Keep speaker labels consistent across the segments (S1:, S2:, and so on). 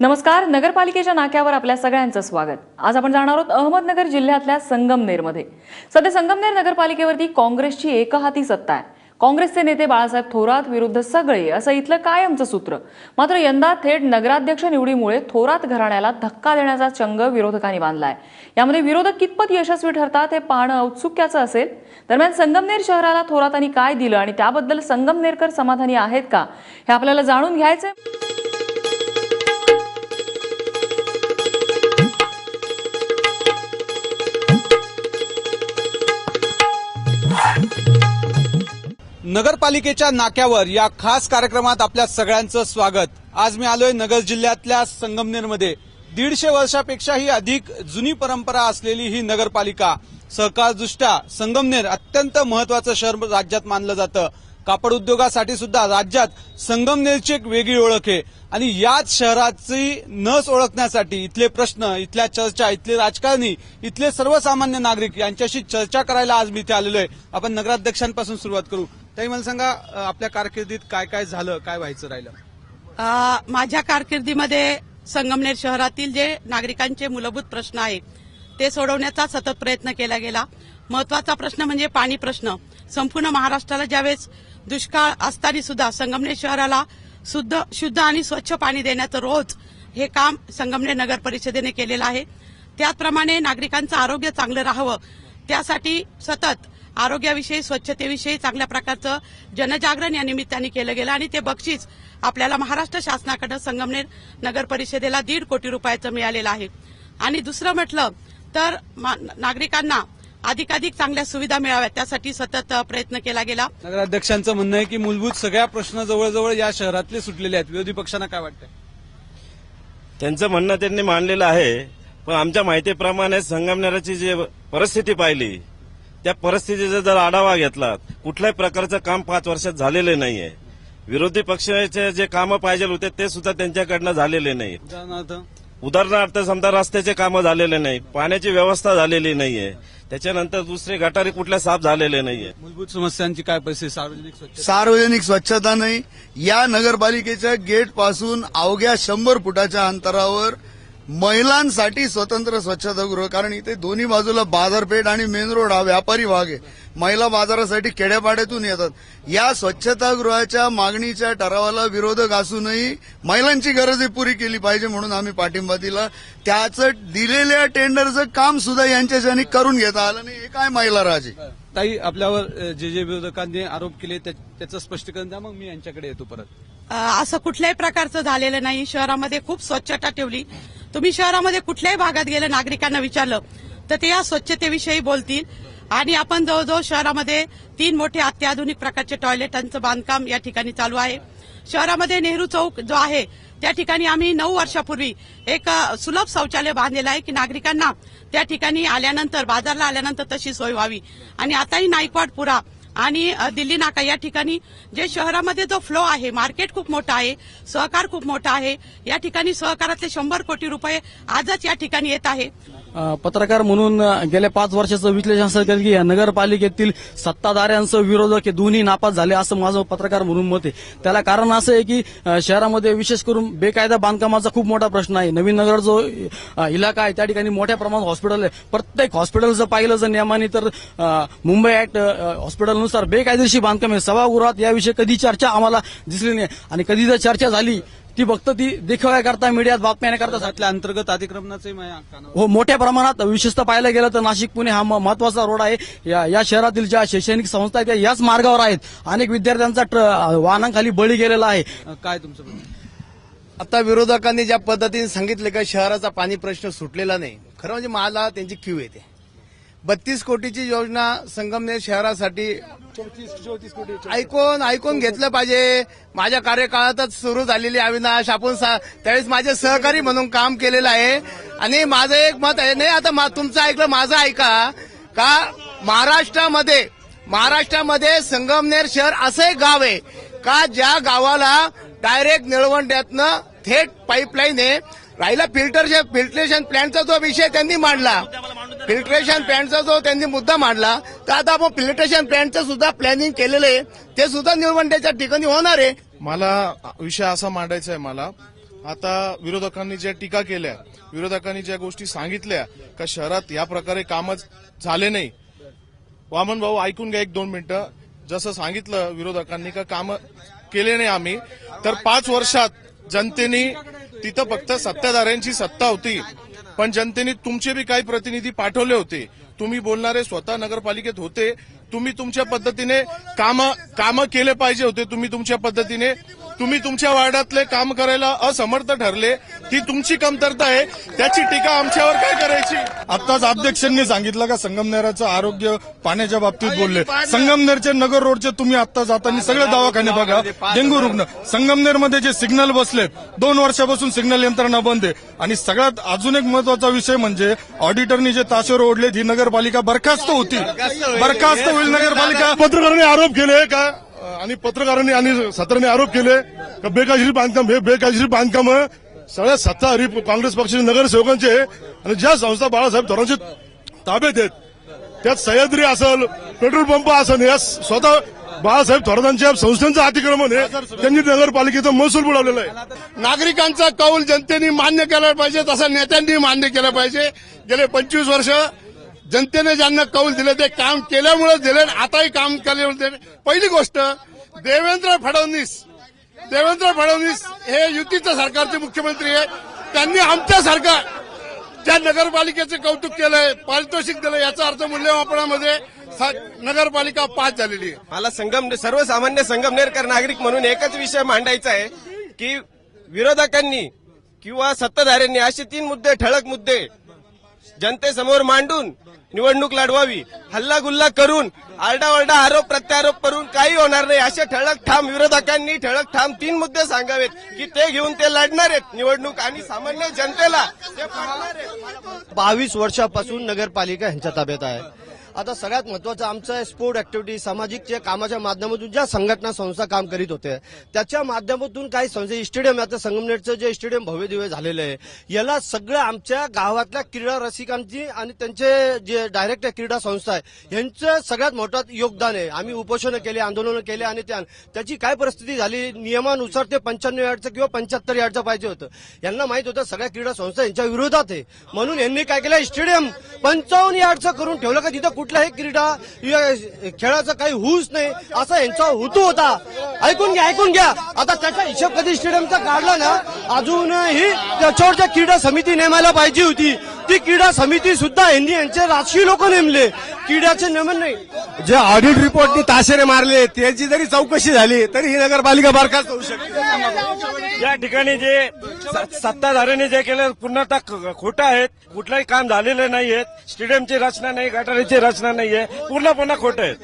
S1: नमस्कार नगरपालिकेच्या नाक्यावर आपल्या सगळ्यांचं स्वागत. आज आपण जाणार आहोत अहमदनगर जिल्ह्यातल्या संगमनेरमध्ये. सध्या संगमनेर नगरपालिकेवरती काँग्रेसची एकहाती सत्ता आहे. काँग्रेसचे नेते बाळासाहेब थोरात विरुद्ध सगळे असं इथलं कायमचं सूत्र. मात्र यंदा थेट नगराध्यक्ष निवडीमुळे थोरात घराण्याला धक्का देण्याचा चंग विरोधकांनी बांधलाय. यामध्ये विरोधक कितपत यशस्वी ठरतात हे पाहणं औत्सुक्याचं असेल. दरम्यान संगमनेर शहराला थोरातांनी काय दिलं आणि त्याबद्दल संगमनेरकर समाधानी आहेत का हे आपल्याला जाणून घ्यायचंय.
S2: नगरपालिकेच्या नाक्यावर या खास कार्यक्रमात आपल्या सगळ्यांचं स्वागत. आज मी आलोय नगर जिल्ह्यातल्या संगमनेरमध्ये. दीडशे वर्षापेक्षाही अधिक जुनी परंपरा असलेली ही नगरपालिका. सहकारदृष्ट्या संगमनेर अत्यंत महत्वाचं शहर राज्यात मानलं जातं. कापड उद्योगासाठी सुद्धा राज्यात संगमनेरची एक वेगळी ओळख आहे. आणि याच शहराची नस ओळखण्यासाठी इथले प्रश्न इथल्या चर्चा इथले राजकारणी इथले सर्वसामान्य नागरिक यांच्याशी चर्चा करायला आज मी इथे आलेलो आहे. आपण नगराध्यक्षांपासून सुरुवात करू. ताई मला सांगा आपल्या कारकिर्दीत काय काय झालं काय व्हायचं राहिलं?
S3: माझ्या कारकिर्दीमध्ये संगमनेर शहरातील जे नागरिकांचे मूलभूत प्रश्न आहेत ते सोडवण्याचा सतत प्रयत्न केला गेला. महत्त्वाचा प्रश्न म्हणजे पाणी प्रश्न. संपूर्ण महाराष्ट्राला ज्यावेळेस दुष्काळ असताना सुद्धा संगमनेर शहराला शुद्ध शुद्ध आणि स्वच्छ पाणी देण्याचं रोज हे काम संगमनेर नगर परिषदेने केलेलं आहे. त्याचप्रमाणे नागरिकांचं आरोग्य चांगलं राहावं त्यासाठी सतत आरोग्याविषयी स्वच्छतेविषयी चांगल्या प्रकारचं जनजागरण या निमित्ताने केलं गेलं आणि ते बक्षीस आपल्याला महाराष्ट्र शासनाकडे संगमनेर नगर परिषदेला दीड कोटी रुपयाचं मिळालेलं आहे. आणि दुसरं म्हटलं तर मा- नागरिकांना अधिकाधिक चांगल्या सुविधा मिळाव्यात त्यासाठी सतत प्रयत्न केला गेला.
S2: नगराध्यक्षांचं म्हणणं आहे की मूलभूत सगळ्या प्रश्न जवळजवळ या शहरातले सुटलेले आहेत. विरोधी पक्षांना काय वाटतंय?
S4: त्यांचं म्हणणं त्यांनी मांडलेलं आहे पण आमच्या माहितीप्रमाणे संगमनेराची जी परिस्थिती पाहिली त्या परिस्थितीचा जर आढावा घेतला कुठल्याही प्रकारचं काम पाच वर्षात झालेलं नाहीये. विरोधी पक्षाचे जे कामं पाहिजे होते ते सुद्धा त्यांच्याकडनं झालेले नाही.
S2: उदाहरणार्थ?
S4: समजा रस्त्याचे कामं झालेले नाही पाण्याची व्यवस्था झालेली नाहीये. त्याच्यानंतर दुसरे गटारी कुठल्या साफ झालेले नाहीये.
S2: मूलभूत समस्यांची काय परिस्थिती? सार्वजनिक स्वच्छता?
S5: सार्वजनिक स्वच्छता नाही. या नगरपालिकेच्या गेटपासून अवघ्या शंभर फुटाच्या अंतरावर महिलांसाठी स्वतंत्र स्वच्छतागृह कारण इथे दोन्ही बाजूला बाजारपेठ आणि मेन रोड हा व्यापारी भाग आहे. महिला बाजारासाठी खेड्यापाड्यातून येतात. या स्वच्छतागृहाच्या मागणीच्या ठरावाला विरोधक असूनही महिलांची गरजही पुरी केली पाहिजे म्हणून आम्ही पाठिंबा दिला. त्याचं दिलेल्या टेंडरचं काम सुद्धा यांच्याच्याने करून घेता आलं नाही. हे काय महिला राजे?
S2: ताई आपल्यावर जे जे विरोधकांनी आरोप केले त्याचं स्पष्टीकरण द्या मग मी यांच्याकडे येतो परत.
S3: असं कुठल्याही प्रकारचं झालेलं नाही. शहरामध्ये खूप स्वच्छता ठेवली. तुम्ही शहरामध्ये कुठल्याही भागात गेलं नागरिकांना विचारलं तर ते या स्वच्छतेविषयी बोलतील. आणि आपण जवळजवळ शहरामध्ये तीन मोठे अत्याधुनिक प्रकारचे टॉयलेटांचं बांधकाम या ठिकाणी चालू आहे. शहरामध्ये नेहरू चौक जो आहे त्या ठिकाणी आम्ही नऊ वर्षापूर्वी एक सुलभ शौचालय बांधलेलं आहे की नागरिकांना त्या ठिकाणी आल्यानंतर बाजारला आल्यानंतर तशी सोय व्हावी. आणि आताही नाईकवाडपुरा आणि दिल्ली नाका या ठिकाणी जे शहरामध्ये जो फ्लो आहे मार्केट खूप मोठा आहे सहकार खूप मोठा आहे या ठिकाणी सहकारातले शंभर कोटी रुपये आजच या ठिकाणी येत आहे.
S6: पत्रकार म्हणून गेल्या पाच वर्षाचं विश्लेषण असं केलं की या नगरपालिकेतील सत्ताधाऱ्यांसह विरोधक हे दोन्ही नापास झाले असं माझं पत्रकार म्हणून मत आहे. त्याला कारण असं आहे की शहरामध्ये विशेष करून बेकायदा बांधकामाचा खूप मोठा प्रश्न आहे. नवीन नगर जो इलाका आहे त्या ठिकाणी मोठ्या प्रमाणात हॉस्पिटल आहे. प्रत्येक हॉस्पिटल जर पाहिलं जर नियमाने तर मुंबई ऍक्ट हॉस्पिटल हॉस्पिटलनुसार बेकायदेशीर बांधकाम आहे. सभागृहात याविषयी कधी चर्चा आम्हाला दिसली नाही. आणि कधी जर चर्चा झाली ती फक्त ती देखाव्याकरता मीडियात बातम्या करता
S2: त्यातल्या अंतर्गत अतिक्रमणाचे
S6: हो मोठ्या प्रमाणात विशेषतः पाहायला गेलं तर नाशिक पुणे हा महत्त्वाचा रोड आहे. या या शहरातील ज्या शैक्षणिक संस्था आहेत त्या याच मार्गावर आहेत. अनेक विद्यार्थ्यांचा वाहनांखाली बळी गेलेला आहे.
S2: काय तुमचं?
S7: आता विरोधकांनी ज्या पद्धतीने सांगितलं का शहराचा पाणी प्रश्न सुटलेला नाही खरं म्हणजे मला त्यांची क्यू येते. बत्तीस कोटीची योजना संगमनेर शहरासाठी ऐकून ऐकून घेतलं पाहिजे. माझ्या कार्यकाळातच सुरू झालेली अविनाश आपण सा- त्यावेळेस माझे सहकारी म्हणून काम केलेलं आहे. आणि माझं एक मत आहे नाही आता मा- तुमचं ऐकलं माझं ऐका. का महाराष्ट्रामध्ये महाराष्ट्रामध्ये संगमनेर शहर असं एक गाव आहे. का ज्या गावाला डायरेक्ट निळवंड्यातनं थेट पाईपलाईन आहे राहिला फिल्टर फिल्ट्रेशन प्लॅनचा जो विषय त्यांनी मांडला. फिल्ट्रेशन प्लॅनचा जो त्यांनी मुद्दा मांडला तर आता आपण फिल्ट्रेशन प्लॅनचं सुद्धा प्लॅनिंग केलेलं आहे. ते सुद्धा निळवंड्याच्या ठिकाणी होणार आहे.
S8: मला विषय असा मांडायचा आहे मला. आता विरोधकांनी ज्या टीका केल्या विरोधकांनी ज्या गोष्टी सांगितल्या का शहरात या प्रकारे कामच झाले नाही. वामन भाऊ ऐकून घ्या एक दोन मिनिटं. जसं सांगितलं विरोधकांनी का काम केले नाही आम्ही तर पाच वर्षात जनतेने तिथं फक्त सत्ताधाऱ्यांची सत्ता होती. पण जनतेने तुमचे बी काही प्रतिनिधी पाठवले होते. तुम्ही बोलणारे स्वतः नगरपालिकेत होते. तुम्ही तुमच्या पद्धतीने काम काम केले पाहिजे होते. तुम्ही तुमच्या पद्धतीने तुम्ही तुमच्या वार्डातले काम करायला असमर्थ ठरले. ही तुमची कमतरता आहे त्याची टीका आमच्यावर काय करायची?
S9: आताच अध्यक्षांनी सांगितलं का संगमनेराचं आरोग्य पाण्याच्या बाबतीत बोलले. संगमनेरचे नगर रोडचे तुम्ही आता जाताना सगळे दवाखाने बघा. डेंग्यू रुग्ण संगमनेरमध्ये जे सिग्नल बसलेत दोन वर्षापासून सिग्नल यंत्रणा बंद आहे. आणि सगळ्यात अजून एक महत्त्वाचा विषय म्हणजे ऑडिटरनी जे ताशेर ओढलेत ही नगरपालिका बरखास्त होती. बरखास्त होईल. नगरपालिका.
S8: पत्रकारांनी आरोप केले का? आणि पत्रकारांनी आणि सत्राने आरोप केले का? बेकायदेशीर बांधकाम हे बेकायदेशीर बांधकाम सगळ्या सत्ताधारी काँग्रेस पक्षाचे नगरसेवकांचे आणि ज्या संस्था बाळासाहेब थोरांचे ताब्यात आहेत त्यात सह्याद्री असेल पेट्रोल पंप असेल या स्वतः बाळासाहेब थोरातांच्या संस्थांचं अतिक्रमण आहे. त्यांनी नगरपालिकेचा महसूल बुडवलेला आहे. नागरिकांचा कौल जनतेने मान्य केला पाहिजे तसा नेत्यांनी मान्य केलं पाहिजे. गेले पंचवीस वर्ष जनतेने ज्यांना कौल दिले ते काम केल्यामुळे दिले आताही काम केल्यामुळे दिले. पहिली गोष्ट देवेंद्र फडणवीस देवेंद्र फडणवीस हे युतीचं सरकारचे मुख्यमंत्री आहे त्यांनी आमच्या सरकार ज्या नगरपालिकेचं कौतुक केलंय पारितोषिक दिलं याचा अर्थ मूल्यमापनामध्ये नगरपालिका पास झालेली आहे.
S10: मला संगम सर्वसामान्य संगमनेरकर नागरिक म्हणून एकच विषय मांडायचा आहे की विरोधकांनी किंवा सत्ताधाऱ्यांनी असे तीन मुद्दे ठळक मुद्दे जनतेसमोर मांडून निवडणूक लढवावी हल्लागुल्ला करून आरडाओरडा आरोप प्रत्यारोप करून काही होणार नाही असे ठळक ठाम विरोधकांनी ठळक ठाम तीन मुद्दे सांगावेत की ते घेऊन ते लढणार आहेत निवडणूक आणि सामान्य जनतेला ते आहेत.
S11: बावीस वर्षापासून नगरपालिका यांच्या ताब्यात आहे. आता सगळ्यात महत्वाचं आमचं स्पोर्ट ऍक्टिव्हिटी सामाजिकच्या कामाच्या माध्यमातून ज्या संघटना संस्था काम करीत होते त्याच्या माध्यमातून काही संस्था स्टेडियम आता संगमनेरचं जे स्टेडियम भव्य दिव्य झालेलं आहे याला सगळं आमच्या गावातल्या क्रीडा रसिकांची आणि त्यांचे जे डायरेक्ट क्रीडा संस्था आहे यांचं सगळ्यात मोठं योगदान आहे. आम्ही उपोषणं केले आंदोलनं केले आणि त्या त्याची काय परिस्थिती झाली नियमानुसार ते पंच्याण्णव यार्डचं किंवा पंच्याहत्तर यार्डचं पाहिजे होतं. यांना माहीत होतं सगळ्या क्रीडा संस्था यांच्या विरोधात आहे. म्हणून यांनी काय केलं स्टेडियम पंचावन्न यार्डचं करून ठेवलं का तिथं कुठलाही क्रीडा खेळाचा काही होऊच नाही असा यांचा हेतू होता. ऐकून घ्या ऐकून घ्या. आता त्याचा हिशोब कधी स्टेडियमचा काढला ना अजूनही त्याच्यावर ज्या क्रीडा समिती नेमायला पाहिजे होती. ती क्रीडा समिती सुद्धा यांनी यांचे राजकीय लोक नेमले. क्रीडाचे नेमन नाही.
S7: जे ऑडिट रिपोर्टनी ताशेरे मारले त्याची जरी चौकशी झाली तरी ही नगरपालिका बरखास्त होऊ शकते.
S4: या ठिकाणी जे सत्ताधाऱ्यांनी जे केलं पूर्णतः खोटं आहेत. कुठलंही काम झालेलं नाहीयेत स्टेडियमची रचना नाही गटारीची रचना नाहीये. पूर्णपणे खोटं आहे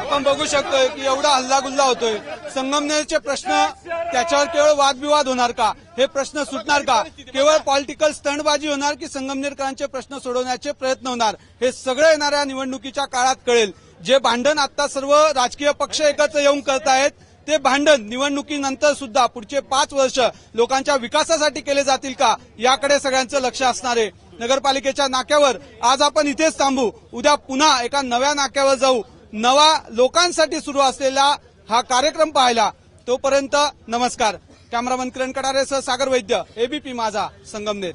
S2: आपण बघू शकतोय की एवढा हल्लागुल्ला होतोय. संगमनेरचे प्रश्न त्याच्यावर केवळ वादविवाद होणार का? हे प्रश्न सुटणार का? केवळ पॉलिटिकल स्टंटबाजी होणार की संगमनेरकरांचे प्रश्न सोडवण्याचे प्रयत्न होणार? हे सगळं येणाऱ्या निवडणुकीच्या काळात कळेल. जे भांडण आता सर्व राजकीय पक्ष एकत्र येऊन करतायत ते भांडण निवडणुकीनंतर सुद्धा पुढचे पाच वर्ष लोकांच्या विकासासाठी केले जातील का? याकडे सगळ्यांचं लक्ष असणार आहे. नगरपालिकेच्या नाक्यावर आज आपण इथेच थांबू. उद्या पुन्हा एका नव्या नाक्यावर जाऊ. नवा लोकांसाठी सुरू असलेला हा कार्यक्रम पाहायला तोपर्यंत नमस्कार. कॅमेरामन किरण कडारेसह सागर वैद्य एबीपी माझा संगमनेर.